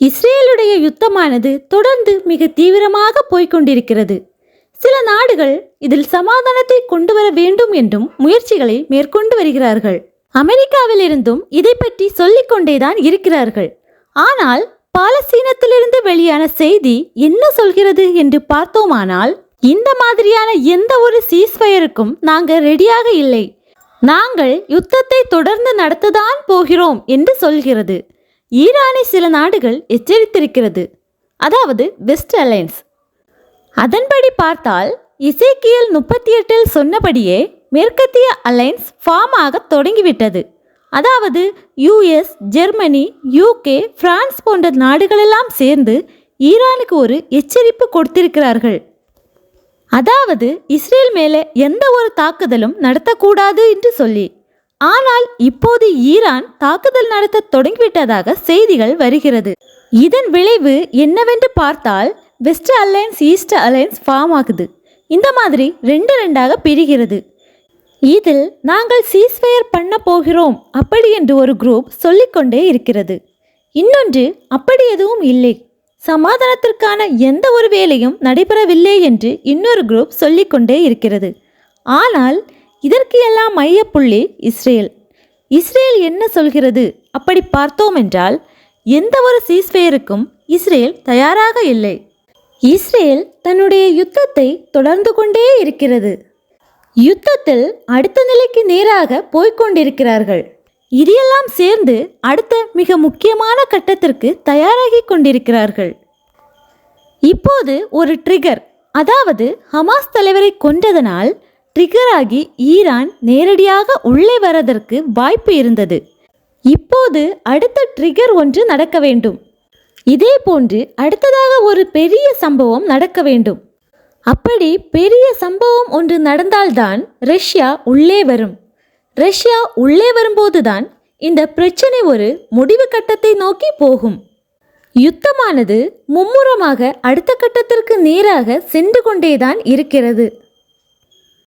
இஸ்ரேலுடைய யுத்தமானது தொடர்ந்து மிக தீவிரமாக போய்க்கொண்டிருக்கிறது. சில நாடுகள் இதில் சமாதானத்தை கொண்டு வர வேண்டும் என்றும் முயற்சிகளை மேற்கொண்டு வருகிறார்கள். அமெரிக்காவிலிருந்தும் இதை பற்றி சொல்லிக்கொண்டே தான் இருக்கிறார்கள். ஆனால் பாலஸ்தீனத்திலிருந்து வெளியான செய்தி என்ன சொல்கிறது என்று பார்த்தோமானால் இந்த மாதிரியான எந்த ஒரு சீஸ்ஃபயருக்கும் நாங்கள் ரெடியாக இல்லை. நாங்கள் யுத்தத்தை தொடர்ந்து நடத்ததான் போகிறோம் என்று சொல்கிறது. ஈரானை சில நாடுகள் எச்சரித்திருக்கிறது. அதாவது வெஸ்ட் அலைன்ஸ் அதன்படி பார்த்தால் இசைக்கியல் முப்பத்தி எட்டில் சொன்னபடியே மேற்கத்திய அலைன்ஸ் ஃபார்ம் ஆக தொடங்கிவிட்டது. அதாவது யுஎஸ் ஜெர்மனி யூகே பிரான்ஸ் போன்ற நாடுகளெல்லாம் சேர்ந்து ஈரானுக்கு ஒரு எச்சரிப்பு கொடுத்திருக்கிறார்கள். அதாவது இஸ்ரேல் மேலே எந்த ஒரு தாக்குதலும் நடத்தக்கூடாது என்று சொல்லி. ஆனால் இப்போது ஈரான் தாக்குதல் நடத்த தொடங்கிவிட்டதாக செய்திகள் வருகிறது. இதன் விளைவு என்னவென்று பார்த்தால் west alliance east alliance form ஆகுது. இந்த மாதிரி ரெண்டு ரெண்டாக பிரிகிறது. இதில் நாங்கள் சீஸ்ஃபயர் பண்ண போகிறோம் அப்படி என்று ஒரு குரூப் சொல்லிக்கொண்டே இருக்கிறது. இன்னொன்று அப்படி எதுவும் இல்லை. சமாதானத்திற்கான எந்த ஒரு வேலையும் நடைபெறவில்லை என்று இன்னொரு குரூப் சொல்லிக்கொண்டே இருக்கிறது. ஆனால் இதற்கு எல்லாம் மையப்புள்ளி இஸ்ரேல். இஸ்ரேல் என்ன சொல்கிறது? அப்படி பார்த்தோம் என்றால் எந்த ஒரு சீஸ்ஃபயருக்கும் இஸ்ரேல் தயாராக இல்லை. இஸ்ரேல் தன்னுடைய யுத்தத்தை தொடர்ந்து கொண்டே இருக்கிறது. யுத்தத்தில் அடுத்த நிலைக்கு நேராக போய்க்கொண்டிருக்கிறார்கள் இதையெல்லாம் சேர்ந்து அடுத்த மிக முக்கியமான கட்டத்திற்கு தயாராகி கொண்டிருக்கிறார்கள். இப்போது ஒரு ட்ரிகர் அதாவது ஹமாஸ் தலைவரை கொன்றதனால் ட்ரிகர் ஆகி ஈரான் நேரடியாக உள்ளே வரதற்கு வாய்ப்பு இருந்தது. இப்போது அடுத்த ட்ரிகர் ஒன்று நடக்க வேண்டும். இதே போன்று அடுத்ததாக ஒரு பெரிய சம்பவம் நடக்க வேண்டும். அப்படி பெரிய சம்பவம் ஒன்று நடந்தால்தான் ரஷ்யா உள்ளே வரும். ரஷ்யா உள்ளே வரும்போதுதான் இந்த பிரச்சனை ஒரு முடிவு கட்டத்தை நோக்கி போகும். யுத்தமானது மும்முரமாக அடுத்த கட்டத்திற்கு நேராக சென்று கொண்டேதான் இருக்கிறது.